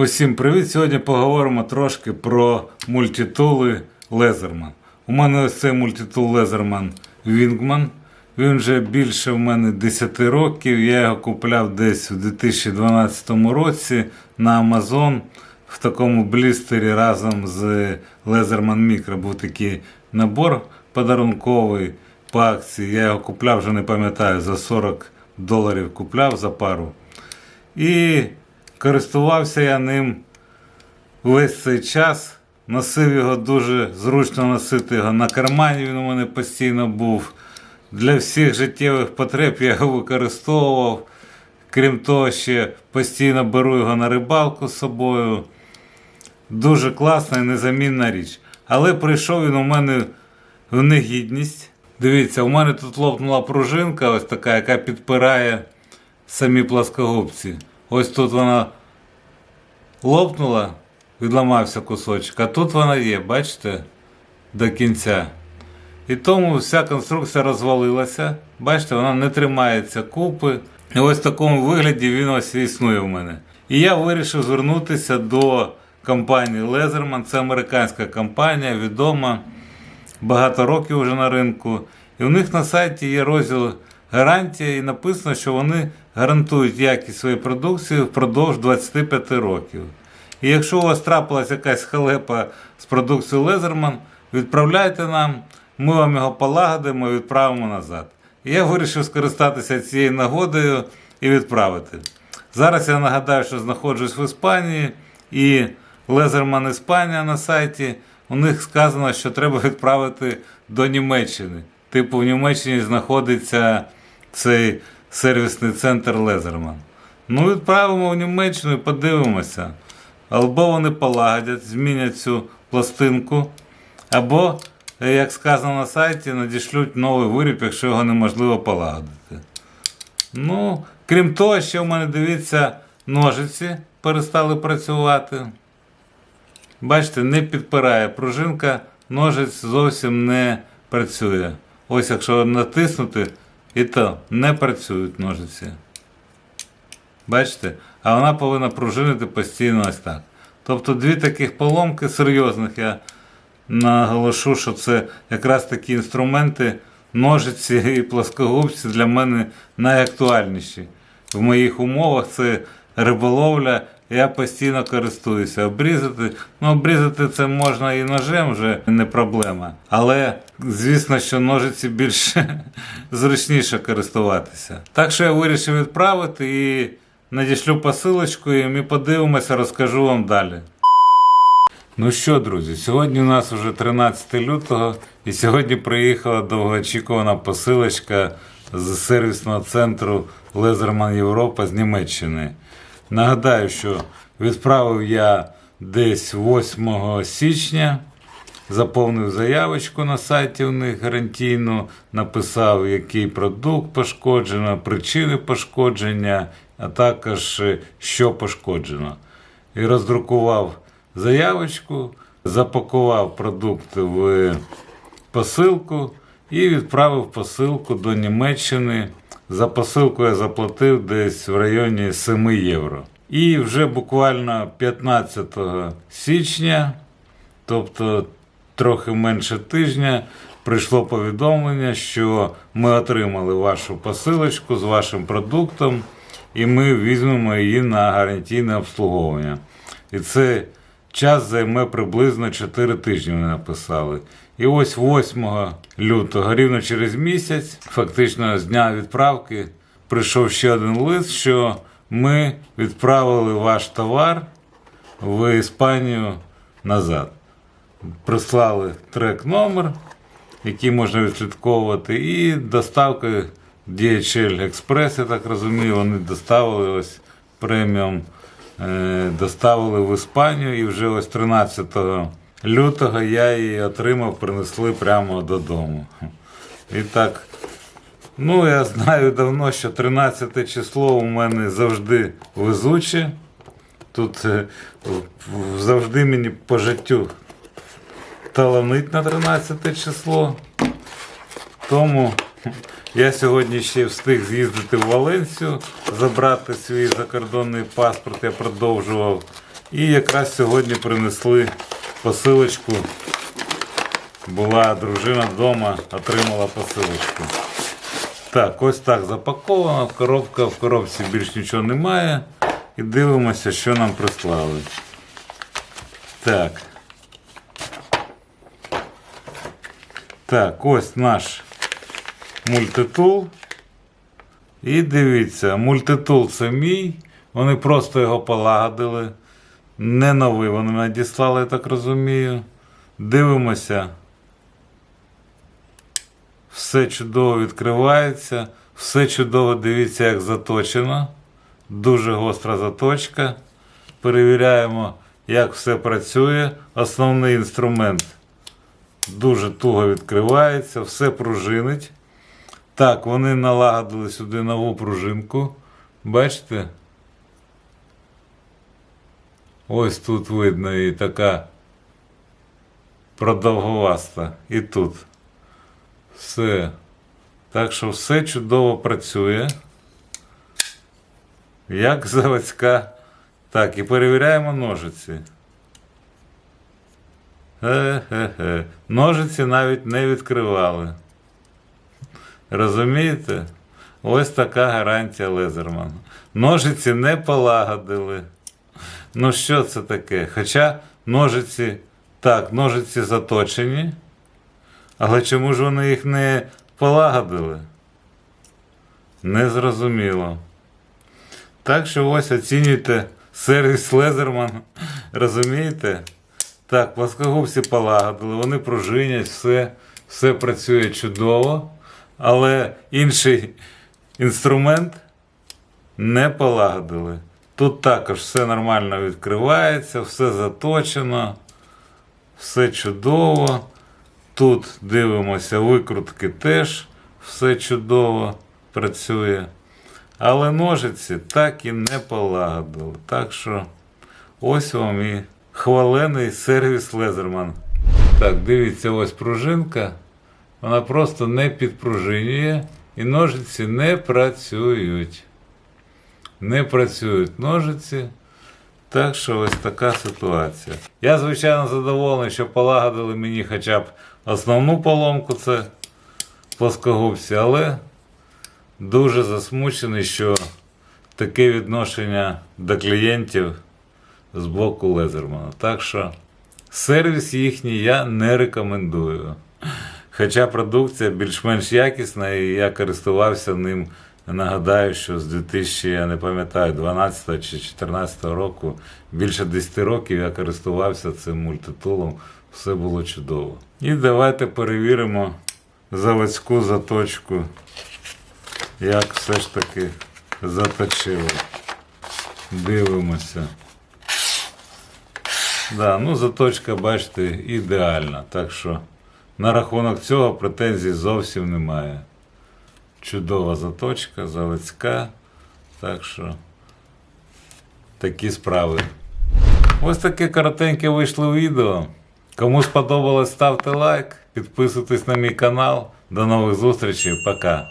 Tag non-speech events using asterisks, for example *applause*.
Усім привіт! Сьогодні поговоримо трошки про мультитули Лезерман. У мене ось цей мультитул Лезерман Wingman. Він вже більше в мене 10 років. Я його купляв десь у 2012 році на Amazon в такому блістері разом з Lezerman Micro. Був такий набор подарунковий по акції. Я його купляв, вже не пам'ятаю, за 40 доларів купляв за пару. І користувався я ним весь цей час. Носив його дуже зручно носити його на кармані. Він у мене постійно був. Для всіх життєвих потреб я його використовував. Крім того, ще постійно беру його на рибалку з собою. Дуже класна і незамінна річ. Але прийшов він у мене в негідність. Дивіться, у мене тут лопнула пружинка, ось така, яка підпирає самі плоскогубці. Ось тут вона лопнула, відламався кусочок, а тут вона є, бачите, до кінця. І тому вся конструкція розвалилася. Бачите, вона не тримається купи. І ось в такому вигляді він ось існує в мене. І я вирішив звернутися до компанії Lezerman. Це американська компанія, відома багато років вже на ринку. І у них на сайті є розділ гарантія, і написано, що вони гарантують якість своєї продукції впродовж 25 років. І якщо у вас трапилась якась халепа з продукцією Лезерман, відправляйте нам, ми вам його полагодимо і відправимо назад. І я вирішив скористатися цією нагодою і відправити. Зараз я нагадаю, що знаходжусь в Іспанії і Лезерман Іспанія на сайті. У них сказано, що треба відправити до Німеччини. Типу, в Німеччині знаходиться цей сервісний центр Лезерман. Ну, відправимо в Німеччину і подивимося. Або вони полагодять, змінять цю пластинку, або, як сказано на сайті, надішлють новий виріб, якщо його неможливо полагодити. Ну, крім того, ще в мене дивіться, ножиці перестали працювати. Бачите, не підпирає пружинка, ножиць зовсім не працює. Ось якщо натиснути, і то не працюють ножиці. Бачите? А вона повинна пружинити постійно ось так. Тобто дві таких поломки серйозних, я наголошу, що це якраз такі інструменти, ножиці і плоскогубці для мене найактуальніші. В моїх умовах це риболовля, я постійно користуюся. Обрізати, ну обрізати це можна і ножем вже не проблема. Але звісно, що ножиці більш *laughs* зручніше користуватися. Так що я вирішив відправити і надішлю посилочку, і ми подивимося, розкажу вам далі. Ну що, друзі, сьогодні у нас вже 13 лютого, і сьогодні приїхала довгоочікувана посилочка з сервісного центру Лезерман Європа з Німеччини. Нагадаю, що відправив я десь 8 січня, заповнив заявочку на сайті у них гарантійну, написав, який продукт пошкоджено, причини пошкодження, а також е, що пошкоджено. І роздрукував заявочку, запакував продукти в посилку і відправив посилку до Німеччини. За посилку я заплатив десь в районі 7 євро. І вже буквально 15 січня, тобто трохи менше тижня, прийшло повідомлення, що ми отримали вашу посилочку з вашим продуктом, і ми візьмемо її на гарантійне обслуговування. І це час займе приблизно 4 тижні, вони написали. І ось 8 лютого, рівно через місяць, фактично з дня відправки, прийшов ще один лист, що ми відправили ваш товар в Іспанію назад. Прислали трек номер, який можна відслідковувати, і доставка DHL Express, я так розумію, вони доставили ось преміум, доставили в Іспанію і вже ось 13 лютого я її отримав, принесли прямо додому. І так, ну я знаю давно, що 13 число у мене завжди везуче. Тут е, завжди мені по життю таланить на 13 число. Тому я сьогодні ще встиг з'їздити в Валенсію, забрати свій закордонний паспорт, я продовжував. І якраз сьогодні принесли посилочку. Була дружина вдома, отримала посилочку. Так, ось так запаковано. Коробка в коробці більш нічого немає. І дивимося, що нам прислали. Так. Так, ось наш мультитул. І дивіться, мультитул це мій. Вони просто його полагодили. Не новий вони надіслали, я так розумію. Дивимося. Все чудово відкривається. Все чудово дивіться, як заточено. Дуже гостра заточка. Перевіряємо, як все працює. Основний інструмент дуже туго відкривається, все пружинить. Так, вони налагодили сюди нову пружинку. Бачите? Ось тут видно і така продовгуваста. І тут. Все. Так що все чудово працює. Як заводська. Так, і перевіряємо ножиці. Ге-ге-ге. Ножиці навіть не відкривали. Розумієте? Ось така гарантія Лезерман. Ножиці не полагодили. Ну що це таке? Хоча ножиці, так, ножиці заточені. Але чому ж вони їх не полагодили? Незрозуміло. Так що ось оцінюйте сервіс Лезерман. Розумієте? Так, плоскогубці полагодили, вони пружинять, все, все працює чудово. Але інший інструмент не полагодили. Тут також все нормально відкривається, все заточено, все чудово. Тут дивимося, викрутки теж все чудово працює. Але ножиці так і не полагодили. Так що ось вам і хвалений сервіс Лезерман. Так, дивіться, ось пружинка. Вона просто не підпружинює і ножиці не працюють. Не працюють ножиці. Так що ось така ситуація. Я, звичайно, задоволений, що полагодили мені хоча б основну поломку, це плоскогубці, але дуже засмучений, що таке відношення до клієнтів з боку Лезермана. Так що сервіс їхній я не рекомендую. Хоча продукція більш-менш якісна, і я користувався ним. Нагадаю, що з 2000, я не пам'ятаю, 12 чи 2014 року, більше 10 років я користувався цим мультитулом, все було чудово. І давайте перевіримо заводську заточку, як все ж таки заточили. Дивимося. Да, ну заточка, бачите, ідеальна. Так що на рахунок цього претензій зовсім немає. Чудова заточка, залицька. Так що такі справи. Ось таке коротеньке вийшло відео. Кому сподобалось, ставте лайк, підписуйтесь на мій канал. До нових зустрічей. Пока.